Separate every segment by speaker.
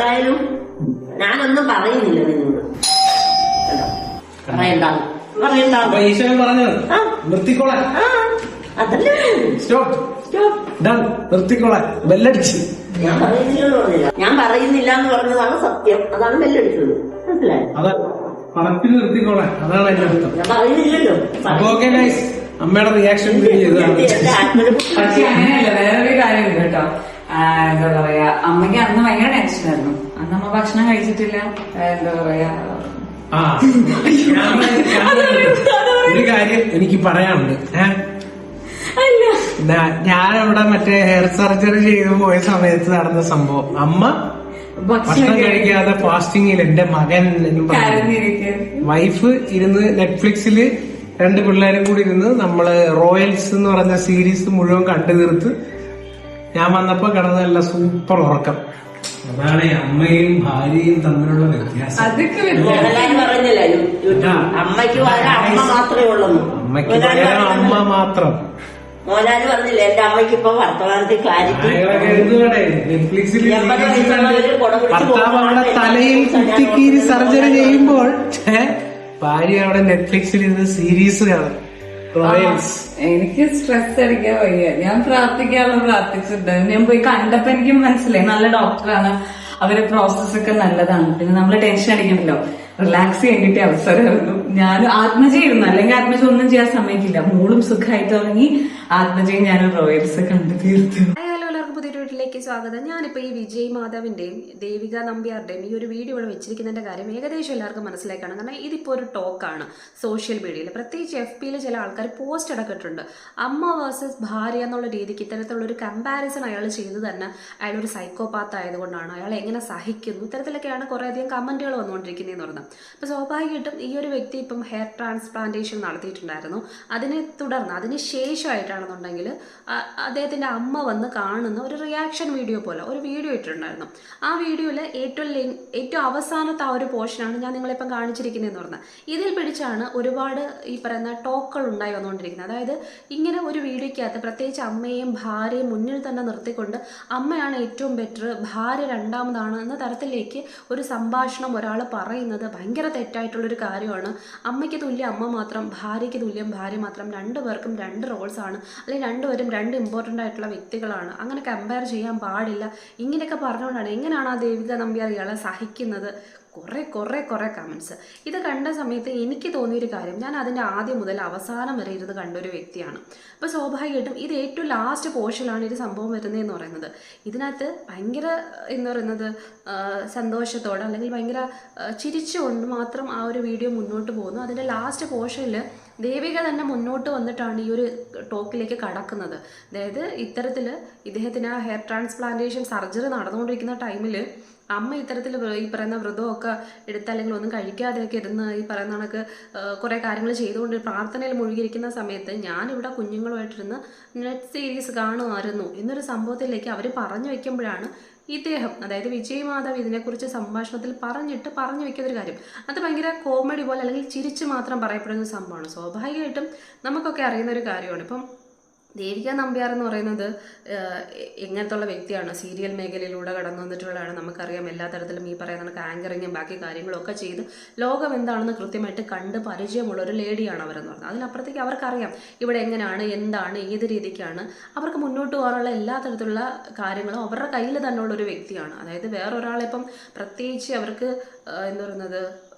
Speaker 1: എന്തായാലും ഞാനൊന്നും പറയുന്നില്ല നിന്നോട്. പറയണ്ടാവും
Speaker 2: പറഞ്ഞത്. നിർത്തിക്കോളാൻ.
Speaker 1: അതല്ലേ.
Speaker 2: സ്റ്റോപ്പ്.
Speaker 1: സ്റ്റോപ്പ്.
Speaker 2: ഡൺ. നിർത്തിക്കോളാൻ. ബെല്ലടിച്ച്.
Speaker 1: ഞാൻ പറഞ്ഞില്ല. ഞാൻ പറയുന്നില്ല എന്ന് പറഞ്ഞതാണ് സത്യം. അതാണ് ബെല്ലടിച്ചത്. മനസ്സിലായോ?
Speaker 2: നിർത്തിക്കോളാൻ. അതാണ് എന്റെ അർത്ഥം.
Speaker 1: ഞാൻ പറയുന്നില്ലല്ലോ.
Speaker 2: ഓക്കെ അമ്മയുടെ റിയാക്ഷൻ
Speaker 3: പക്ഷെ അങ്ങനെയല്ല. വേറൊരു കാര്യമുണ്ട് കേട്ടോ. എന്താ പറയാ അമ്മയ്ക്ക് അന്ന് ഭയങ്കര ടെൻഷനായിരുന്നു അന്ന് അമ്മ ഭക്ഷണം കഴിച്ചിട്ടില്ല. എന്താ പറയാ
Speaker 2: ആ ഞാൻ- ഞാൻ- ഒരു കാര്യം എനിക്ക് പറയാനുണ്ട്. ഏഹ്
Speaker 3: അല്ല.
Speaker 2: ഞാനവിടെ മറ്റേ ഹെയർ സർജറി ചെയ്തു പോയ സമയത്ത് നടന്ന സംഭവം. അമ്മ ഭക്ഷണം കഴിക്കാതെ ഫാസ്റ്റിംഗിൽ എന്റെ മകൻ വൈഫ് ഇരുന്ന് നെറ്റ്ഫ്ലിക്സിൽ രണ്ട് പിള്ളേരും കൂടി ഇരുന്ന് നമ്മൾ റോയൽസ് എന്ന് പറഞ്ഞ സീരീസ് മുഴുവൻ കണ്ടു തീർത്ത് ഞാൻ വന്നപ്പോ കിടന്നല്ല സൂപ്പർ ഉറക്കം. അതാണ് അമ്മയും ഭാര്യയും തമ്മിലുള്ള വ്യത്യാസം.
Speaker 3: അതൊക്കെ.
Speaker 1: പറഞ്ഞില്ല. അമ്മയ്ക്ക് അമ്മ മാത്രമേ ഉള്ളൂ
Speaker 2: അമ്മയ്ക്ക് അമ്മ മാത്രം.
Speaker 1: മോഹൻലാൽ പറഞ്ഞില്ല എന്റെ അമ്മയ്ക്ക് ഇപ്പൊ വർത്തമാനത്തിൽ ക്ലാരിറ്റി
Speaker 2: തലയിൽ കുത്തിക്കീരി സർജറി ചെയ്യുമ്പോൾ ഭാര്യ അവിടെ നെറ്റ്ഫ്ലിക്സിൽ ഇരുന്ന് സീരീസ് കാണും
Speaker 3: എനിക്ക് സ്ട്രെസ് അടിക്കാൻ വയ്യ. ഞാൻ പ്രാർത്ഥിക്കാനുള്ള പ്രാർത്ഥിച്ചിട്ടുണ്ട്. ഞാൻ പോയി കണ്ടപ്പോ എനിക്ക് മനസ്സിലായി. നല്ല ഡോക്ടറാണ് അവരെ പ്രോസസ് ഒക്കെ നല്ലതാണ്. പിന്നെ നമ്മൾ ടെൻഷൻ അടിക്കണല്ലോ റിലാക്സ് ചെയ്യാൻ കിട്ടിയ അവസരമായിരുന്നു ഞാൻ ആത്മജയായിരുന്നു. അല്ലെങ്കിൽ ആത്മജ ഒന്നും ചെയ്യാൻ സമയത്തില്ല മൂളും സുഖമായിട്ട് തുടങ്ങി ആത്മജയും ഞാൻ റോയൽസ് കണ്ടു തീർത്തു.
Speaker 4: പുതിയൊരു സ്വാഗതം. ഞാനിപ്പോൾ ഈ വിജയ് മാധവിന്റെയും ദേവിക നമ്പ്യാരുടെയും ഈ ഒരു വീഡിയോ ഇവിടെ വെച്ചിരിക്കുന്നതിന്റെ കാര്യം ഏകദേശം എല്ലാവർക്കും മനസ്സിലാക്കാണ് കാരണം ഇതിപ്പോൾ ഒരു ടോക്കാണ് സോഷ്യൽ മീഡിയയിൽ. പ്രത്യേകിച്ച് എഫ് പിയിൽ ചില ആൾക്കാർ പോസ്റ്റ് ഇടക്കിട്ടുണ്ട്. അമ്മ വേഴ്സസ് ഭാര്യ എന്നുള്ള രീതിക്ക് ഇത്തരത്തിലുള്ളൊരു കമ്പാരിസൺ അയാൾ ചെയ്യുന്നത് തന്നെ അയാൾ ഒരു സൈക്കോപാത്ത് ആയതുകൊണ്ടാണ്. അയാൾ എങ്ങനെ സഹിക്കുന്നു? ഇത്തരത്തിലൊക്കെയാണ് കുറേയധികം കമന്റുകൾ വന്നുകൊണ്ടിരിക്കുന്നതെന്ന് പറഞ്ഞത് അപ്പോൾ സ്വാഭാവികമായിട്ടും ഈ ഒരു വ്യക്തി ഇപ്പം ഹെയർ ട്രാൻസ്പ്ലാന്റേഷൻ നടത്തിയിട്ടുണ്ടായിരുന്നു. അതിനെ തുടർന്ന് അതിന് ശേഷമായിട്ടാണെന്നുണ്ടെങ്കിൽ അദ്ദേഹത്തിന്റെ അമ്മ വന്ന് കാണുന്ന ഒരു റിയാക്ഷൻ വീഡിയോ പോലെ ഒരു വീഡിയോ ഇട്ടിട്ടുണ്ടായിരുന്നു. ആ വീഡിയോയിൽ ഏറ്റവും ഏറ്റവും അവസാനത്തെ ആ ഒരു പോർഷനാണ് ഞാൻ നിങ്ങളിപ്പം കാണിച്ചിരിക്കുന്നതെന്ന് പറഞ്ഞത്. ഇതിൽ പിടിച്ചാണ് ഒരുപാട് ഈ പറയുന്ന ടോക്കുകൾ ഉണ്ടായി വന്നുകൊണ്ടിരിക്കുന്നത്. അതായത് ഇങ്ങനെ ഒരു വീഡിയോയ്ക്കകത്ത് പ്രത്യേകിച്ച് അമ്മയെയും ഭാര്യയും മുന്നിൽ തന്നെ നിർത്തിക്കൊണ്ട് അമ്മയാണ് ഏറ്റവും ബെറ്റർ ഭാര്യ രണ്ടാമതാണ് എന്ന തരത്തിലേക്ക് ഒരു സംഭാഷണം ഒരാൾ പറയുന്നത് ഭയങ്കര തെറ്റായിട്ടുള്ളൊരു കാര്യമാണ്. അമ്മയ്ക്ക് തുല്യം അമ്മ മാത്രം ഭാര്യയ്ക്ക് തുല്യം ഭാര്യ മാത്രം രണ്ടുപേർക്കും രണ്ട് റോൾസാണ് അല്ലെങ്കിൽ രണ്ടുപേരും രണ്ട് ഇമ്പോർട്ടന്റ് ആയിട്ടുള്ള വ്യക്തികളാണ്. അങ്ങനെ കമ്പയർ ചെയ്യാൻ പാടില്ല. ഇങ്ങനെയൊക്കെ പറഞ്ഞുകൊണ്ടാണ് എങ്ങനെയാണ് ആ ദേവിക നമ്പ്യാർ ഇയാളെ സഹിക്കുന്നത്? കുറേ കുറേ കുറേ കമൻസ് ഇത് കണ്ട സമയത്ത് എനിക്ക് തോന്നിയൊരു കാര്യം ഞാൻ അതിന്റെ ആദ്യം മുതൽ അവസാനം വരെ ഇരുന്ന് കണ്ടൊരു വ്യക്തിയാണ്. അപ്പോൾ സ്വാഭാവികമായിട്ടും ഇത് ഏറ്റവും ലാസ്റ്റ് പോർഷനിലാണ് ഇത് സംഭവം വരുന്നതെന്ന് പറയുന്നത്. ഇതിനകത്ത് ഭയങ്കര എന്ന് പറയുന്നത് സന്തോഷത്തോടെ അല്ലെങ്കിൽ ഭയങ്കര ചിരിച്ചുകൊണ്ട് മാത്രം ആ ഒരു വീഡിയോ മുന്നോട്ട് പോകുന്നു. അതിന്റെ ലാസ്റ്റ് പോർഷനിൽ ദേവിക തന്നെ മുന്നോട്ട് വന്നിട്ടാണ് ഈ ഒരു ടോക്കിലേക്ക് കടക്കുന്നത്. അതായത് ഇത്തരത്തിൽ ഇദ്ദേഹത്തിന് ആ ഹെയർ ട്രാൻസ്പ്ലാന്റേഷൻ സർജറി നടന്നുകൊണ്ടിരിക്കുന്ന ടൈമിൽ അമ്മ ഇത്തരത്തിൽ ഈ പറയുന്ന വ്രതമൊക്കെ എടുത്ത് അല്ലെങ്കിൽ ഒന്നും കഴിക്കാതെയൊക്കെ ഇരുന്ന് ഈ പറയുന്ന കണക്ക് കുറേ കാര്യങ്ങൾ ചെയ്തുകൊണ്ട് പ്രാർത്ഥനയിൽ മുഴുകിയിരിക്കുന്ന സമയത്ത് ഞാനിവിടെ കുഞ്ഞുങ്ങളുമായിട്ടിരുന്ന് നെറ്റ് സീരീസ് കാണുമായിരുന്നു എന്നൊരു സംഭവത്തിലേക്ക് അവർ പറഞ്ഞു വെക്കുമ്പോഴാണ് ഇദ്ദേഹം അതായത് വിജയ് മാധവ് ഇതിനെക്കുറിച്ച് സംഭാഷണത്തിൽ പറഞ്ഞിട്ട് പറഞ്ഞു വെക്കുന്ന ഒരു കാര്യം. അത് ഭയങ്കര കോമഡി പോലെ അല്ലെങ്കിൽ ചിരിച്ച് മാത്രം പറയപ്പെടുന്ന സംഭവമാണ്. സ്വാഭാവികമായിട്ടും നമുക്കൊക്കെ അറിയുന്ന ഒരു കാര്യമാണ്. ഇപ്പം ദേവിക നമ്പ്യാർ എന്ന് പറയുന്നത് എങ്ങനത്തുള്ള വ്യക്തിയാണ്? സീരിയൽ മേഖലയിലൂടെ കടന്നു വന്നിട്ടുള്ളതാണ്. നമുക്കറിയാം എല്ലാ തരത്തിലും ഈ പറയുന്ന കണക്ക് ആങ്കറിങ്ങും ബാക്കി കാര്യങ്ങളൊക്കെ ചെയ്ത് ലോകം എന്താണെന്ന് കൃത്യമായിട്ട് കണ്ട് പരിചയമുള്ള ഒരു ലേഡിയാണ് അവരെന്ന് പറഞ്ഞത് അതിനപ്പുറത്തേക്ക് അവർക്കറിയാം ഇവിടെ എങ്ങനെയാണ് എന്താണ് ഏത് രീതിക്കാണ്. അവർക്ക് മുന്നോട്ട് പോകാനുള്ള എല്ലാ തരത്തിലുള്ള കാര്യങ്ങളും അവരുടെ കയ്യിൽ തന്നെയുള്ള ഒരു വ്യക്തിയാണ്. അതായത് വേറൊരാളിപ്പം പ്രത്യേകിച്ച് അവർക്ക് എന്ന് പറയുന്നത്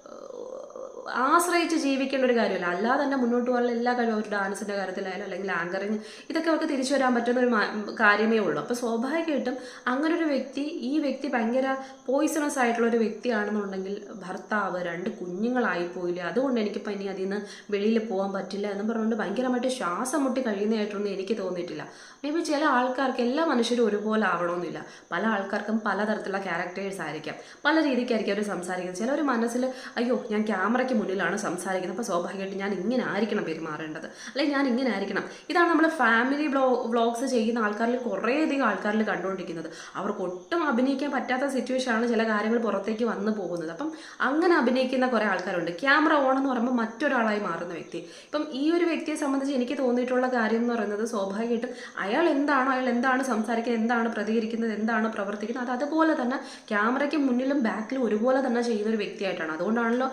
Speaker 4: ആശ്രയിച്ച് ജീവിക്കേണ്ട ഒരു കാര്യമല്ല. അല്ലാതെ തന്നെ മുന്നോട്ട് പോകാനുള്ള എല്ലാ കഴിവും ഒരു ഡാൻസിന്റെ കാര്യത്തിലായാലും അല്ലെങ്കിൽ ആങ്കറിങ് ഇതൊക്കെ അവർക്ക് തിരിച്ചു വരാൻ പറ്റുന്ന ഒരു കാര്യമേ ഉള്ളൂ. അപ്പോൾ സ്വാഭാവികമായിട്ടും അങ്ങനെ ഒരു വ്യക്തി ഈ വ്യക്തി ഭയങ്കര പോയിസണസ് ആയിട്ടുള്ള ഒരു വ്യക്തിയാണെന്നുണ്ടെങ്കിൽ ഭർത്താവ് രണ്ട് കുഞ്ഞുങ്ങളായി പോയില്ലേ? അതുകൊണ്ട് എനിക്കിപ്പോൾ ഇനി അതിൽ നിന്ന് വെളിയിൽ പോകാൻ പറ്റില്ല എന്ന് പറഞ്ഞുകൊണ്ട് ഭയങ്കരമായിട്ട് ശ്വാസം മുട്ടി കഴിയുന്നതായിട്ടൊന്നും എനിക്ക് തോന്നിയിട്ടില്ല. മേ ബി ചില ആൾക്കാർക്ക് എല്ലാ മനുഷ്യരും ഒരുപോലെ ആവണമെന്നില്ല. പല ആൾക്കാർക്കും പലതരത്തിലുള്ള ക്യാരക്ടേഴ്സ് ആയിരിക്കാം. പല രീതിക്കായിരിക്കും അവർ സംസാരിക്കുന്നത്. ചിലർ മനസ്സിൽ അയ്യോ ഞാൻ ക്യാമറയ്ക്ക് ക്യാമറയ്ക്ക് മുന്നിലാണ് സംസാരിക്കുന്നത്. അപ്പോൾ സ്വാഭാവികമായിട്ട് ഞാൻ ഇങ്ങനെ ആയിരിക്കണം പെരുമാറേണ്ടത്. അല്ലെങ്കിൽ ഞാൻ ഇങ്ങനെ ആയിരിക്കണം. ഇതാണ് നമ്മൾ ഫാമിലി ബ്ലോ വ്ളോഗ്സ് ചെയ്യുന്ന ആൾക്കാരിൽ കുറേയധികം ആൾക്കാരിൽ കണ്ടുകൊണ്ടിരിക്കുന്നത്. അവർക്ക് ഒട്ടും അഭിനയിക്കാൻ പറ്റാത്ത സിറ്റുവേഷനാണ് ചില കാര്യങ്ങൾ പുറത്തേക്ക് വന്നു പോകുന്നത്. അപ്പം അങ്ങനെ അഭിനയിക്കുന്ന കുറേ ആൾക്കാരുണ്ട്. ക്യാമറ ഓൺ എന്ന് പറയുമ്പോൾ മറ്റൊരാളായി മാറുന്ന വ്യക്തി. ഇപ്പം ഈ ഒരു വ്യക്തിയെ സംബന്ധിച്ച് എനിക്ക് തോന്നിയിട്ടുള്ള കാര്യം എന്ന് പറയുന്നത് സ്വാഭാവികമായിട്ടും അയാൾ എന്താണ് അയാൾ എന്താണ് സംസാരിക്കുന്നത് എന്താണ് പ്രതികരിക്കുന്നത് എന്താണ് പ്രവർത്തിക്കുന്നത് അത് അതുപോലെ തന്നെ ക്യാമറയ്ക്ക് മുന്നിലും ബാക്കിലും ഒരുപോലെ തന്നെ ചെയ്യുന്ന ഒരു വ്യക്തിയായിട്ടാണ്. അതുകൊണ്ടാണല്ലോ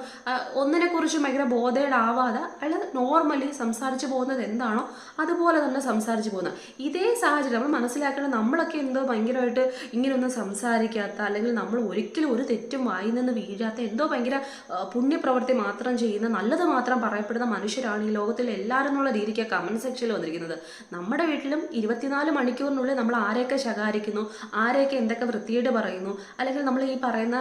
Speaker 4: ഒന്നിനെക്കുറിച്ചും ഭയങ്കര ബോധയിലാവാതെ അയാൾ നോർമലി സംസാരിച്ചു പോകുന്നത് എന്താണോ അതുപോലെ തന്നെ സംസാരിച്ചു പോകുന്നത്. ഇതേ സാഹചര്യം നമ്മൾ മനസ്സിലാക്കേണ്ടത് നമ്മളൊക്കെ എന്തോ ഭയങ്കരമായിട്ട് ഇങ്ങനെയൊന്നും സംസാരിക്കാത്ത അല്ലെങ്കിൽ നമ്മൾ ഒരിക്കലും ഒരു തെറ്റും വായി നിന്ന് വീഴാത്ത എന്തോ ഭയങ്കര പുണ്യപ്രവൃത്തി മാത്രം ചെയ്യുന്ന നല്ലത് മാത്രം പറയപ്പെടുന്ന മനുഷ്യരാണ് ഈ ലോകത്തിൽ എല്ലാവരും എന്നുള്ള രീതിക്ക് കമന്റ് സെക്ഷനിൽ വന്നിരിക്കുന്നത്. നമ്മുടെ വീട്ടിലും ഇരുപത്തിനാല് മണിക്കൂറിനുള്ളിൽ നമ്മൾ ആരെയൊക്കെ ശകാരിക്കുന്നു ആരെയൊക്കെ എന്തൊക്കെ വൃത്തിയേട് പറയുന്നു അല്ലെങ്കിൽ നമ്മൾ ഈ പറയുന്ന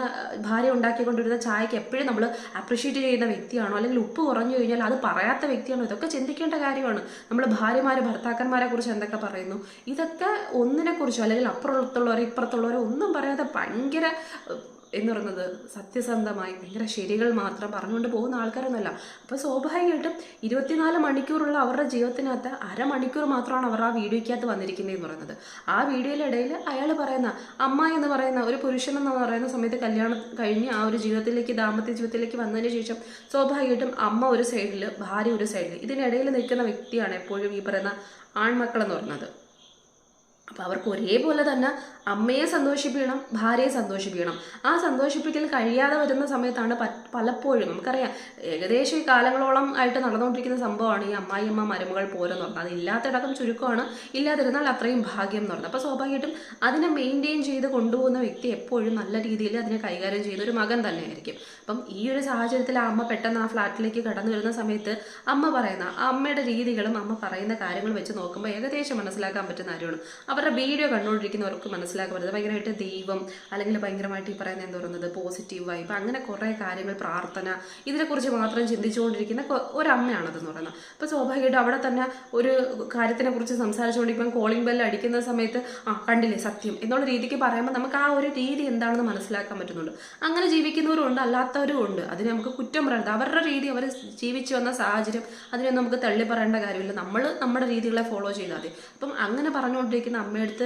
Speaker 4: ഭാര്യ ഉണ്ടാക്കിക്കൊണ്ടിരുന്ന ചായക്ക് എപ്പോഴും നമ്മൾ അപ്രിഷ്യേറ്റ് ചെയ്യുന്ന വ്യക്തിയാണോ? അല്ലെങ്കിൽ ഉപ്പ് കുറഞ്ഞു കഴിഞ്ഞാൽ അത് പറയാത്ത വ്യക്തിയാണോ? ഇതൊക്കെ ചിന്തിക്കേണ്ട കാര്യമാണ്. നമ്മൾ ഭാര്യമാരെ ഭർത്താക്കന്മാരെ കുറിച്ച് എന്തൊക്കെ പറയുന്നു? ഇതൊക്കെ ഒന്നിനെ കുറിച്ചോ അല്ലെങ്കിൽ അപ്പുറത്തുള്ളവരെ ഇപ്പുറത്തുള്ളവരെ ഒന്നും പറയാതെ ഭയങ്കര എന്ന് പറയുന്നത് സത്യസന്ധമായി ഭയങ്കര ശരികൾ മാത്രം പറഞ്ഞുകൊണ്ട് പോകുന്ന ആൾക്കാരൊന്നുമല്ല. അപ്പോൾ സ്വാഭാവികമായിട്ടും ഇരുപത്തിനാല് മണിക്കൂറുള്ള അവരുടെ ജീവിതത്തിനകത്ത് അരമണിക്കൂർ മാത്രമാണ് അവർ ആ വീഡിയോയ്ക്കകത്ത് വന്നിരിക്കുന്നത് എന്ന് പറയുന്നത്. ആ വീഡിയോയിലെ ഇടയിൽ അയാൾ പറയുന്ന അമ്മ എന്ന് പറയുന്ന ഒരു പുരുഷൻ എന്ന് പറയുന്ന സമയത്ത് കല്യാണം കഴിഞ്ഞ് ആ ഒരു ജീവിതത്തിലേക്ക് ദാമ്പത്യ ജീവിതത്തിലേക്ക് വന്നതിന് ശേഷം സ്വാഭാവികമായിട്ടും അമ്മ ഒരു സൈഡിൽ ഭാര്യ ഒരു സൈഡിൽ ഇതിനിടയിൽ നിൽക്കുന്ന വ്യക്തിയാണ് എപ്പോഴും ഈ പറയുന്ന ആൺമക്കൾ എന്ന് പറയുന്നത്. അപ്പോൾ അവർക്ക് ഒരേപോലെ തന്നെ അമ്മയെ സന്തോഷിപ്പിക്കണം ഭാര്യയെ സന്തോഷിപ്പിക്കണം. ആ സന്തോഷിപ്പിക്കൽ കഴിയാതെ വരുന്ന സമയത്താണ് പലപ്പോഴും നമുക്കറിയാം ഏകദേശം ഈ കാലങ്ങളോളം ആയിട്ട് നടന്നുകൊണ്ടിരിക്കുന്ന സംഭവമാണ് ഈ അമ്മായിയമ്മ മരുമകൾ പോരെന്ന് പറഞ്ഞത്. അത് ഇല്ലാത്തിടക്കം ചുരുക്കമാണ് ഇല്ലാതിരുന്നാൽ അത്രയും ഭാഗ്യം എന്ന് പറഞ്ഞത്. അപ്പോൾ സ്വാഭാവികമായിട്ടും അതിനെ മെയിന്റെയിൻ ചെയ്ത് കൊണ്ടുപോകുന്ന വ്യക്തി എപ്പോഴും നല്ല രീതിയിൽ അതിനെ കൈകാര്യം ചെയ്യുന്ന ഒരു മകൻ തന്നെയായിരിക്കും. അപ്പം ഈ ഒരു സാഹചര്യത്തിൽ ആ അമ്മ പെട്ടെന്ന് ആ ഫ്ലാറ്റിലേക്ക് കടന്നു വരുന്ന സമയത്ത് അമ്മ പറയുന്ന ആ അമ്മയുടെ രീതികളും അമ്മ പറയുന്ന കാര്യങ്ങൾ വെച്ച് നോക്കുമ്പോൾ ഏകദേശം മനസ്സിലാക്കാൻ പറ്റുന്ന കാര്യമാണ്. അവരുടെ വീഡിയോ കണ്ടുകൊണ്ടിരിക്കുന്നവർക്ക് മനസ്സിലാക്കാൻ പറ്റുന്നത് ഭയങ്കരമായിട്ട് ദൈവം അല്ലെങ്കിൽ ഭയങ്കരമായിട്ട് ഈ പറയുന്ന എന്താ പറയുന്നത് പോസിറ്റീവ് വൈബ് അങ്ങനെ കുറേ കാര്യങ്ങൾ പ്രാർത്ഥന ഇതിനെക്കുറിച്ച് മാത്രം ചിന്തിച്ചുകൊണ്ടിരിക്കുന്ന ഒരമ്മയാണതെന്ന് പറയുന്നത്. അപ്പോൾ സ്വാഭാവികമായിട്ടും അവിടെ തന്നെ ഒരു കാര്യത്തിനെ കുറിച്ച് സംസാരിച്ചുകൊണ്ടിരിക്കുമ്പോൾ കോളിംഗ് ബെല്ല് അടിക്കുന്ന സമയത്ത് ആ കണ്ടില്ലേ സത്യം എന്നുള്ള രീതിക്ക് പറയുമ്പോൾ നമുക്ക് ആ ഒരു രീതി എന്താണെന്ന് മനസ്സിലാക്കാൻ പറ്റുന്നുണ്ട്. അങ്ങനെ ജീവിക്കുന്നവരും ഉണ്ട് അല്ലാത്തവരും ഉണ്ട്. അതിന് നമുക്ക് കുറ്റം പറയരുത് അവരുടെ രീതി അവർ ജീവിച്ചു വന്ന സാഹചര്യം അതിനൊന്നും നമുക്ക് തള്ളി പറയേണ്ട കാര്യമില്ല. നമ്മൾ നമ്മുടെ രീതികളെ ഫോളോ ചെയ്താൽ മതി അപ്പം അങ്ങനെ പറഞ്ഞുകൊണ്ടിരിക്കുന്ന അമ്മയടുത്ത്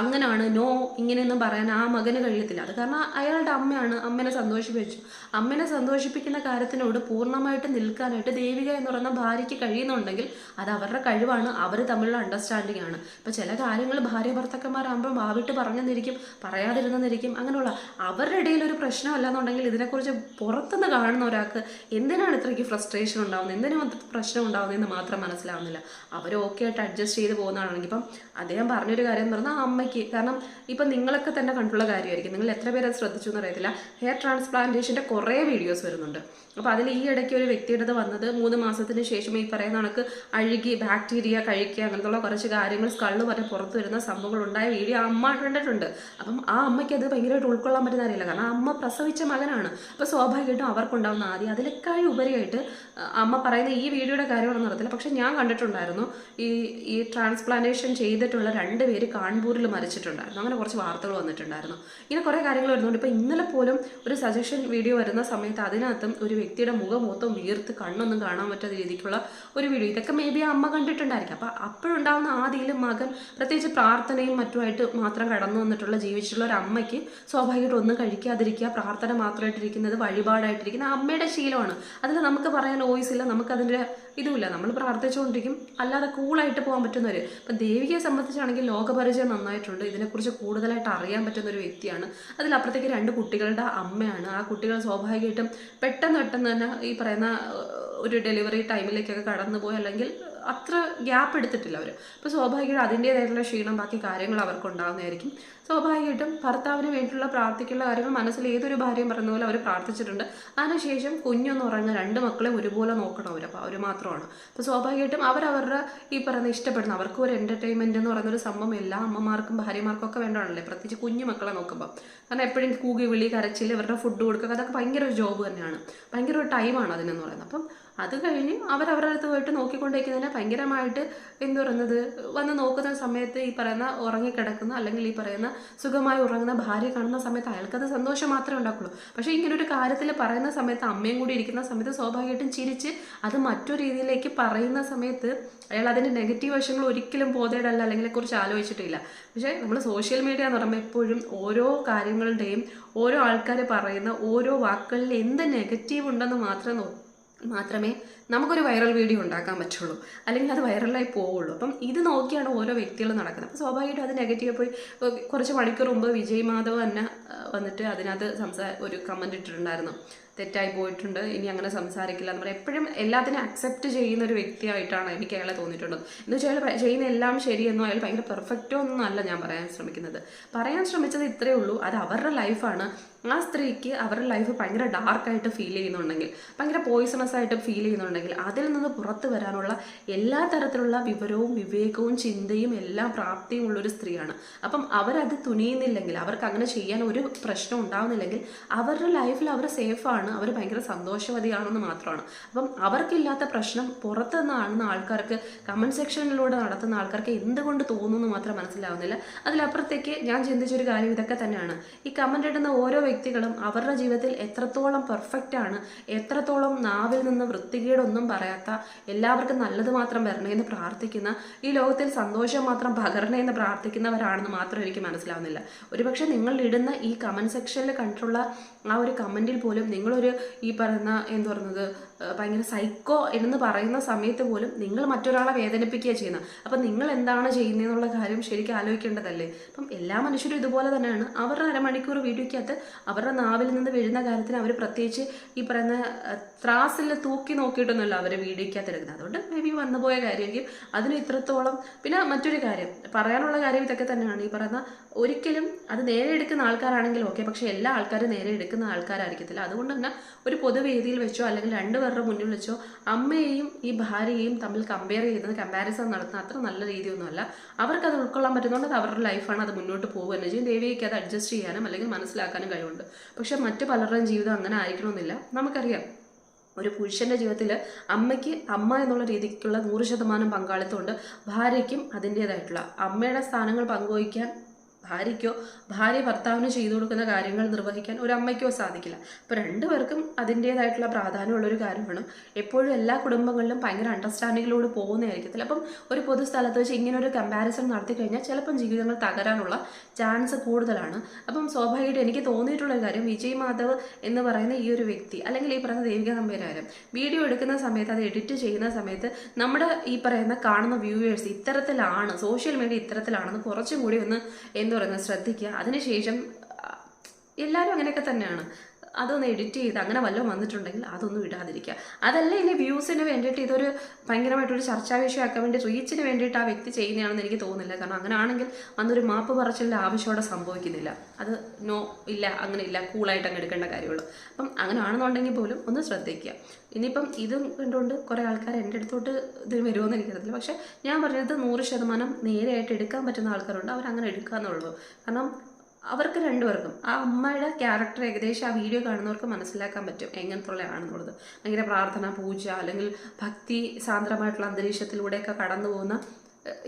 Speaker 4: അങ്ങനെയാണ് നോ ഇങ്ങനെയൊന്നും പറയാൻ ആ മകന് കഴിയത്തില്ല. അത് കാരണം അയാളുടെ അമ്മയാണ് അമ്മനെ സന്തോഷിപ്പിച്ചു. അമ്മനെ സന്തോഷിപ്പിക്കുന്ന കാര്യത്തിനോട് പൂർണമായിട്ട് നിൽക്കാനായിട്ട് ദേവിക എന്ന് പറയുന്ന ഭാര്യയ്ക്ക് കഴിയുന്നുണ്ടെങ്കിൽ അത് അവരുടെ കഴിവാണ്. അവർ തമ്മിലുള്ള അണ്ടർസ്റ്റാൻഡിംഗ് ആണ്. ഇപ്പം ചില കാര്യങ്ങൾ ഭാര്യ ഭർത്താക്കന്മാരാകുമ്പോൾ വാവിട്ട് പറഞ്ഞെന്നിരിക്കും പറയാതിരുന്നെന്നിരിക്കും അങ്ങനെയുള്ള അവരുടെ ഇടയിൽ ഒരു പ്രശ്നമല്ല എന്നുണ്ടെങ്കിൽ ഇതിനെക്കുറിച്ച് പുറത്തുനിന്ന് കാണുന്ന ഒരാൾക്ക് എന്തിനാണ് ഇത്രയ്ക്ക് ഫ്രസ്ട്രേഷൻ ഉണ്ടാവുന്നത്? എന്തിനാണ് പ്രശ്നം ഉണ്ടാവുന്നതെന്ന് മാത്രം മനസ്സിലാവുന്നില്ല. അവർ ഓക്കെ ആയിട്ട് അഡ്ജസ്റ്റ് ചെയ്ത് പോകുന്നതാണെങ്കിൽ ഇപ്പം അദ്ദേഹം പറഞ്ഞൊരു കാര്യം എന്ന് പറഞ്ഞാൽ അമ്മയ്ക്ക്. കാരണം ഇപ്പം നിങ്ങളൊക്കെ തന്നെ കണ്ടുള്ള കാര്യമായിരിക്കും. നിങ്ങൾ എത്ര പേര് അത് ശ്രദ്ധിച്ചു എന്ന് അറിയത്തില്ല. ഹെയർ ട്രാൻസ്പ്ലാന്റേഷന്റെ കുറേ വീഡിയോസ് വരുന്നുണ്ട്. അപ്പോൾ അതിൽ ഈ ഇടയ്ക്ക് ഒരു വ്യക്തിയുടെ വന്നത് മൂന്ന് മാസത്തിന് ശേഷം ഈ പറയുന്ന കണക്ക് അഴുകി ബാക്ടീരിയ കഴിക്കുക അങ്ങനത്തുള്ള കുറച്ച് കാര്യങ്ങൾ സ്കള്ള് പറഞ്ഞ് പുറത്ത് വരുന്ന സംഭവങ്ങൾ ഉണ്ടായ വീഡിയോ അമ്മ കണ്ടിട്ടുണ്ട്. അപ്പം ആ അമ്മയ്ക്ക് അത് ഭയങ്കരമായിട്ട് ഉൾക്കൊള്ളാൻ പറ്റുന്ന അറിയില്ല കാരണം അമ്മ പ്രസവിച്ച മകനാണ്. അപ്പോൾ സ്വാഭാവികമായിട്ടും അവർക്കുണ്ടാവുന്ന ആദ്യം അതിലേക്കായി ഉപരിയായിട്ട് അമ്മ പറയുന്ന ഈ വീഡിയോയുടെ കാര്യമാണെന്ന് അറിയത്തില്ല. പക്ഷെ ഞാൻ കണ്ടിട്ടുണ്ടായിരുന്നു ഈ ഈ ട്രാൻസ്പ്ലാന്റേഷൻ ചെയ്തിട്ടുള്ള രണ്ട് പേര് കാൺപൂരിൽ മരിച്ചിട്ടുണ്ടായിരുന്നു. അങ്ങനെ കുറച്ച് വാർത്തകൾ വന്നിട്ടുണ്ടായിരുന്നു. ഇങ്ങനെ കുറേ കാര്യങ്ങൾ വരുന്നുണ്ട്. ഇപ്പോൾ ഇന്നലെ പോലും ഒരു സജഷൻ വീഡിയോ വരുന്ന സമയത്ത് അതിനകത്തും ഒരു വ്യക്തിയുടെ മുഖം മൊത്തം വീർത്ത് കണ്ണൊന്നും കാണാൻ പറ്റാത്ത രീതിക്കുള്ള ഒരു വീഡിയോ. ഇതൊക്കെ മേ ബി അമ്മ കണ്ടിട്ടുണ്ടായിരിക്കും. അപ്പോൾ അപ്പോഴുണ്ടാവുന്ന ആദ്യയിലും മകൻ പ്രത്യേകിച്ച് പ്രാർത്ഥനയും മറ്റുമായിട്ട് മാത്രം കടന്നു വന്നിട്ടുള്ള ജീവിച്ചിട്ടുള്ള ഒരു അമ്മയ്ക്ക് സ്വാഭാവികമായിട്ട് ഒന്നും കഴിക്കാതിരിക്കുക പ്രാർത്ഥന മാത്രമായിട്ടിരിക്കുന്നത് വഴിപാടായിട്ടിരിക്കുന്ന അമ്മയുടെ ശീലമാണ്. അതിൽ നമുക്ക് പറയാൻ വോയിസ് ഇല്ല. നമുക്കതിന്റെ ഇതുമില്ല. നമ്മൾ പ്രാർത്ഥിച്ചുകൊണ്ടിരിക്കും. അല്ലാതെ കൂളായിട്ട് പോകാൻ പറ്റുന്നവർ ഇപ്പം ദേവികയെ സംബന്ധിച്ചാണെങ്കിൽ ലോകപരിചയം നന്നായിട്ടുണ്ട്. ഇതിനെക്കുറിച്ച് കൂടുതലായിട്ട് അറിയാൻ പറ്റുന്ന ഒരു വ്യക്തിയാണ്. അതിലപ്പുറത്തേക്ക് രണ്ട് കുട്ടികളുടെ അമ്മയാണ്. ആ കുട്ടികൾ സ്വാഭാവികമായിട്ടും പെട്ടെന്ന് പെട്ടെന്ന് തന്നെ ഈ പറയുന്ന ഒരു ഡെലിവറി ടൈമിലേക്കൊക്കെ കടന്നു പോയി അല്ലെങ്കിൽ അത്ര ഗ്യാപ്പ് എടുത്തിട്ടില്ല അവർ അപ്പോൾ സ്വാഭാവികമായിട്ടും അതിന്റേതായിട്ടുള്ള ക്ഷീണം ബാക്കി കാര്യങ്ങൾ അവർക്ക് ഉണ്ടാകുന്നതായിരിക്കും സ്വാഭാവികമായിട്ടും ഭർത്താവിന് വേണ്ടിയിട്ടുള്ള പ്രാർത്ഥിക്കുള്ള കാര്യങ്ങൾ മനസ്സിൽ ഏതൊരു ഭാര്യയും പറഞ്ഞ പോലെ അവർ പ്രാർത്ഥിച്ചിട്ടുണ്ട്. അതിനുശേഷം കുഞ്ഞൊന്ന് ഉറങ്ങ രണ്ട് മക്കളെ ഒരുപോലെ നോക്കണം അവർ അപ്പോൾ അവർ മാത്രമാണ്. അപ്പോൾ സ്വാഭാവികമായിട്ടും അവരവരുടെ ഈ പറയുന്ന ഇഷ്ടപ്പെടുന്ന അവർക്ക് ഒരു എന്റർടൈൻമെന്റ് എന്ന് പറയുന്ന ഒരു സംഭവം എല്ലാ അമ്മമാർക്കും ഭാര്യമാർക്കും ഒക്കെ വേണ്ടതാണല്ലേ. പ്രത്യേകിച്ച് കുഞ്ഞു മക്കളെ നോക്കുമ്പോൾ കാരണം എപ്പോഴും കൂകി വിളി കരച്ചിൽ ഇവരുടെ ഫുഡ് കൊടുക്കുക അതൊക്കെ ഭയങ്കര ഒരു ജോബ് തന്നെയാണ്. ഭയങ്കര ഒരു ടൈമാണ് അതിനെന്ന് പറയുന്നത്. അപ്പം അത് കഴിഞ്ഞ് അവരവരുടെ അടുത്ത് പോയിട്ട് നോക്കിക്കൊണ്ടിരിക്കുന്നതിനെ ഭയങ്കരമായിട്ട് എന്ത് പറയുന്നത് വന്ന് നോക്കുന്ന സമയത്ത് ഈ പറയുന്ന ഉറങ്ങിക്കിടക്കുന്ന അല്ലെങ്കിൽ ഈ പറയുന്ന സുഖമായി ഉറങ്ങുന്ന ഭാര്യ കാണുന്ന സമയത്ത് അയാൾക്കത് സന്തോഷം മാത്രമേ ഉണ്ടാക്കുള്ളൂ. പക്ഷേ ഇങ്ങനെ ഒരു കാര്യത്തിൽ പറയുന്ന സമയത്ത് അമ്മയും കൂടി ഇരിക്കുന്ന സമയത്ത് സ്വാഭാവികമായിട്ടും ചിരിച്ച് അത് മറ്റൊരു രീതിയിലേക്ക് പറയുന്ന സമയത്ത് അയാൾ അതിന്റെ നെഗറ്റീവ് വശങ്ങൾ ഒരിക്കലും ബോധേടല്ല അല്ലെങ്കിൽ കുറിച്ച് ആലോചിച്ചിട്ടില്ല. പക്ഷേ നമ്മൾ സോഷ്യൽ മീഡിയ എന്ന് പറയുമ്പോൾ എപ്പോഴും ഓരോ കാര്യങ്ങളുടെയും ഓരോ ആൾക്കാർ പറയുന്ന ഓരോ വാക്കുകളിൽ എന്ത് നെഗറ്റീവ് ഉണ്ടെന്ന് മാത്രം മാത്രമേ നമുക്കൊരു വൈറൽ വീഡിയോ ഉണ്ടാക്കാൻ പറ്റുള്ളൂ. അല്ലെങ്കിൽ അത് വൈറലായി പോവുള്ളൂ. അപ്പം ഇത് നോക്കിയാണ് ഓരോ വ്യക്തികളും നടക്കുന്നത്. അപ്പം സ്വാഭാവികമായിട്ടും അത് നെഗറ്റീവ് പോയി. കുറച്ച് മണിക്കൂർ മുമ്പ് വിജയ് മാധവ് തന്നെ വന്നിട്ട് അതിനകത്ത് സംസാ ഒരു കമന്റ് ഇട്ടിട്ടുണ്ടായിരുന്നു. തെറ്റായി പോയിട്ടുണ്ട് ഇനി അങ്ങനെ സംസാരിക്കില്ല എന്ന് പറയാം. എപ്പോഴും എല്ലാത്തിനും അക്സെപ്റ്റ് ചെയ്യുന്ന ഒരു വ്യക്തിയായിട്ടാണ് എനിക്ക് അയാളെ തോന്നിയിട്ടുള്ളത്. എന്ന് വെച്ചാൽ അയാൾ ചെയ്യുന്ന എല്ലാം ശരിയെന്നോ അയാൾ ഭയങ്കര പെർഫെക്റ്റോ ഒന്നും അല്ല ഞാൻ പറയാൻ ശ്രമിക്കുന്നത്. പറയാൻ ശ്രമിച്ചത് ഇത്രയേ ഉള്ളൂ. അത് അവരുടെ ലൈഫാണ് ആ സ്ത്രീക്ക് അവരുടെ ലൈഫ് ഭയങ്കര ഡാർക്കായിട്ട് ഫീൽ ചെയ്യുന്നുണ്ടെങ്കിൽ ഭയങ്കര പോയിസണസ് ആയിട്ട് ഫീൽ ചെയ്യുന്നുണ്ടെങ്കിൽ അതിൽ നിന്ന് പുറത്തു വരാനുള്ള എല്ലാ തരത്തിലുള്ള വിവരവും വിവേകവും ചിന്തയും എല്ലാം പ്രാപ്തിയും ഉള്ളൊരു സ്ത്രീയാണ്. അപ്പം അവരത് തുനിയുന്നില്ലെങ്കിൽ അവർക്ക് അങ്ങനെ ചെയ്യാൻ ഒരു പ്രശ്നം ഉണ്ടാവുന്നില്ലെങ്കിൽ അവരുടെ ലൈഫിൽ അവർ സേഫാണ് അവർ ഭയങ്കര സന്തോഷവതിയാണെന്ന് മാത്രമാണ്. അപ്പം അവർക്കില്ലാത്ത പ്രശ്നം പുറത്ത് നിന്ന് കാണുന്ന ആൾക്കാർക്ക് കമന്റ് സെക്ഷനിലൂടെ നടത്തുന്ന ആൾക്കാർക്ക് എന്തുകൊണ്ട് തോന്നുന്നു മാത്രം മനസ്സിലാവുന്നില്ല. അതിലപ്പുറത്തേക്ക് ഞാൻ ചിന്തിച്ചൊരു കാര്യം ഇതൊക്കെ തന്നെയാണ്. ഈ കമന്റ് ഇടുന്ന ഓരോ വ്യക്തികളും അവരുടെ ജീവിതത്തിൽ എത്രത്തോളം പെർഫെക്റ്റ് ആണ് എത്രത്തോളം നാവിൽ നിന്ന് വൃത്തികേടൊന്നും പറയാത്ത എല്ലാവർക്കും നല്ലത് മാത്രം വരണേ എന്ന് പ്രാർത്ഥിക്കുന്ന ഈ ലോകത്തിൽ സന്തോഷം മാത്രം പകരണേ എന്ന് പ്രാർത്ഥിക്കുന്നവരാണെന്ന് മാത്രം എനിക്ക് മനസ്സിലാവുന്നില്ല. ഒരുപക്ഷെ നിങ്ങൾ ഇടുന്ന ഈ കമന്റ് സെക്ഷനിൽ കണ്ടിട്ടുള്ള ആ ഒരു കമന്റിൽ പോലും നിങ്ങളൊരു ഈ പറയുന്ന എന്ത് പറയുന്നത് ഭയങ്കര സൈക്കോ എന്ന് പറയുന്ന സമയത്ത് പോലും നിങ്ങൾ മറ്റൊരാളെ വേദനിപ്പിക്കുക ചെയ്യുന്നത് അപ്പം നിങ്ങൾ എന്താണ് ചെയ്യുന്നതെന്നുള്ള കാര്യം ശരിക്കും ആലോചിക്കേണ്ടതല്ലേ? അപ്പം എല്ലാ മനുഷ്യരും ഇതുപോലെ തന്നെയാണ്. അവരുടെ അരമണിക്കൂർ വീഡിയോയ്ക്കകത്ത് അവരുടെ നാവിൽ നിന്ന് വീഴുന്ന കാര്യത്തിന് അവർ പ്രത്യേകിച്ച് ഈ പറയുന്ന ത്രാസിൽ തൂക്കി നോക്കിയിട്ടൊന്നുമല്ല അവർ വീഡിയോയ്ക്കകത്ത് എടുക്കുന്നത്. അതുകൊണ്ട് മേ ബി വന്നുപോയ കാര്യമായിരിക്കും അതിന് ഇത്രത്തോളം പിന്നെ മറ്റൊരു കാര്യം പറയാനുള്ള കാര്യം ഇതൊക്കെ തന്നെയാണ്. ഈ പറയുന്ന ഒരിക്കലും അത് നേരെ എടുക്കുന്ന ആൾക്കാരാണെങ്കിൽ ഓക്കെ പക്ഷെ എല്ലാ ആൾക്കാരും നേരെ എടുക്കുന്ന ആൾക്കാരായിരിക്കത്തില്ല. അതുകൊണ്ട് തന്നെ ഒരു പൊതുവേദിയിൽ വെച്ചോ അല്ലെങ്കിൽ രണ്ടുപേരുടെ മുന്നിൽ വെച്ചോ അമ്മയെയും ഈ ഭാര്യയെയും തമ്മിൽ കമ്പയർ ചെയ്യുന്നത് കമ്പാരിസൺ നടത്തുന്ന അത്ര നല്ല രീതിയൊന്നുമല്ല. അവർക്ക് അത് ഉൾക്കൊള്ളാൻ പറ്റുന്നുണ്ട് അത് അവരുടെ ലൈഫാണ് അത് മുന്നോട്ട് പോകുക തന്നെ. ചെയ്യും അത് അഡ്ജസ്റ്റ് ചെയ്യാനും അല്ലെങ്കിൽ മനസ്സിലാക്കാനും കഴിവുണ്ട്. പക്ഷെ മറ്റു പലരുടെയും ജീവിതം അങ്ങനെ ആയിരിക്കണമെന്നില്ല. നമുക്കറിയാം ഒരു പുരുഷന്റെ ജീവിതത്തിൽ അമ്മയ്ക്ക് അമ്മ എന്നുള്ള രീതിക്കുള്ള നൂറ് ശതമാനം പങ്കാളിത്തമുണ്ട്. ഭാര്യയ്ക്കും അതിന്റെതായിട്ടുള്ള അമ്മയുടെ സ്ഥാനങ്ങൾ പങ്കുവയ്ക്കാൻ ഭാര്യയ്ക്കോ ഭാര്യ ഭർത്താവിന് ചെയ്തു കൊടുക്കുന്ന കാര്യങ്ങൾ നിർവഹിക്കാൻ ഒരു അമ്മയ്ക്കോ സാധിക്കില്ല അപ്പോൾ രണ്ടുപേർക്കും അതിന്റെതായിട്ടുള്ള പ്രാധാന്യമുള്ള ഒരു കാര്യമാണ് എപ്പോഴും എല്ലാ കുടുംബങ്ങളിലും ഭയങ്കര അണ്ടർസ്റ്റാൻഡിങ്ങിലൂടെ പോകുന്നതായിരിക്കത്തില്ല. അപ്പം ഒരു പൊതു സ്ഥലത്ത് വെച്ച് ഇങ്ങനെ ഒരു കമ്പാരിസൺ നടത്തി കഴിഞ്ഞാൽ ചിലപ്പം ജീവിതങ്ങൾ തകരാനുള്ള ചാൻസ് കൂടുതലാണ്. അപ്പം സ്വാഭാവികമായിട്ട് എനിക്ക് തോന്നിയിട്ടുള്ള കാര്യം വിജയ് മാധവ് എന്ന് പറയുന്ന ഈ ഒരു വ്യക്തി അല്ലെങ്കിൽ ഈ പറയുന്ന ദേവിക നമ്പേരായാലും വീഡിയോ എടുക്കുന്ന സമയത്ത് അത് എഡിറ്റ് ചെയ്യുന്ന സമയത്ത് നമ്മുടെ ഈ പറയുന്ന കാണുന്ന വ്യൂവേഴ്സ് ഇത്തരത്തിലാണ് സോഷ്യൽ മീഡിയ ഇത്തരത്തിലാണെന്ന് കുറച്ചും കൂടി ഒന്ന് പറയുന്നത് ശ്രദ്ധിക്കുക. അതിനുശേഷം എല്ലാവരും അങ്ങനെയൊക്കെ തന്നെയാണ്. അതൊന്ന് എഡിറ്റ് ചെയ്ത് അങ്ങനെ വല്ലതും വന്നിട്ടുണ്ടെങ്കിൽ അതൊന്നും ഇടാതിരിക്കുക. അതല്ല ഇനി വ്യൂസിന് വേണ്ടിയിട്ട് ഇതൊരു ഭയങ്കരമായിട്ടൊരു ചർച്ചാ വിഷയമാക്കാൻ വേണ്ടി റീച്ചിന് വേണ്ടിയിട്ട് ആ വ്യക്തി ചെയ്യുന്നതാണെന്ന് എനിക്ക് തോന്നുന്നില്ല. കാരണം അങ്ങനെ ആണെങ്കിൽ അന്നൊരു മാപ്പ് പറച്ചിലിന്റെ അവിടെ സംഭവിക്കുന്നില്ല. അത് നോ ഇല്ല അങ്ങനെ ഇല്ല കൂളായിട്ട് അങ്ങ് എടുക്കേണ്ട കാര്യമുള്ളൂ. അപ്പം അങ്ങനെ ആണെന്നുണ്ടെങ്കിൽ പോലും ഒന്ന് ശ്രദ്ധിക്കുക. ഇനിയിപ്പം ഇതും കണ്ടുകൊണ്ട് കുറേ ആൾക്കാർ എന്റെ അടുത്തോട്ട് ഇതിന് വരുമോയെന്ന് എനിക്കറിയത്തില്ല പക്ഷേ ഞാൻ പറഞ്ഞത് നൂറ് ശതമാനം നേരെയായിട്ട് എടുക്കാൻ പറ്റുന്ന ആൾക്കാരുണ്ട്. അവരങ്ങനെ എടുക്കുക എന്നുള്ളൂ കാരണം അവർക്ക് രണ്ടുപേർക്കും. ആ അമ്മയുടെ ക്യാരക്ടർ ഏകദേശം ആ വീഡിയോ കാണുന്നവർക്ക് മനസ്സിലാക്കാൻ പറ്റും എങ്ങനത്തുള്ള ആണെന്നുള്ളത് ഭയങ്കര പ്രാർത്ഥന പൂജ അല്ലെങ്കിൽ ഭക്തി സാന്ദ്രമായിട്ടുള്ള അന്തരീക്ഷത്തിലൂടെയൊക്കെ കടന്നു പോകുന്ന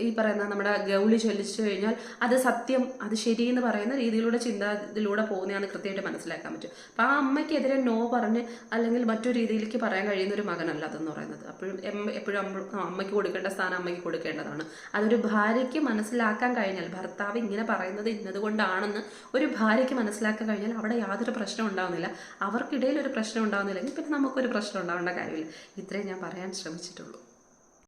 Speaker 4: ഈ പറയുന്ന നമ്മുടെ ഗൗളി ചൊല്ലിച്ചു കഴിഞ്ഞാൽ അത് സത്യം അത് ശരി എന്ന് പറയുന്ന രീതിയിലൂടെ ചിന്താതിലൂടെ പോകുന്നതാണ് കൃത്യമായിട്ട് മനസ്സിലാക്കാൻ പറ്റും അപ്പം ആ അമ്മയ്ക്കെതിരെ നോ പറഞ്ഞ് അല്ലെങ്കിൽ മറ്റൊരു രീതിയിലേക്ക് പറയാൻ കഴിയുന്ന ഒരു മകനല്ല അതെന്ന് പറയുന്നത്. അപ്പോഴും എപ്പോഴും അമ്മയ്ക്ക് കൊടുക്കേണ്ട സ്ഥാനം അമ്മയ്ക്ക് കൊടുക്കേണ്ടതാണ്. അതൊരു ഭാര്യയ്ക്ക് മനസ്സിലാക്കാൻ കഴിഞ്ഞാൽ ഭർത്താവ് ഇങ്ങനെ പറയുന്നത് ഇന്നതുകൊണ്ടാണെന്ന് ഒരു ഭാര്യയ്ക്ക് മനസ്സിലാക്കാൻ കഴിഞ്ഞാൽ അവിടെ യാതൊരു പ്രശ്നം ഉണ്ടാവുന്നില്ല. അവർക്കിടയിൽ ഒരു പ്രശ്നം ഉണ്ടാവുന്നില്ലെങ്കിൽ പിന്നെ നമുക്കൊരു പ്രശ്നം ഉണ്ടാവേണ്ട കാര്യമില്ല. ഇത്രയും ഞാൻ പറയാൻ ശ്രമിച്ചിട്ടുള്ളൂ.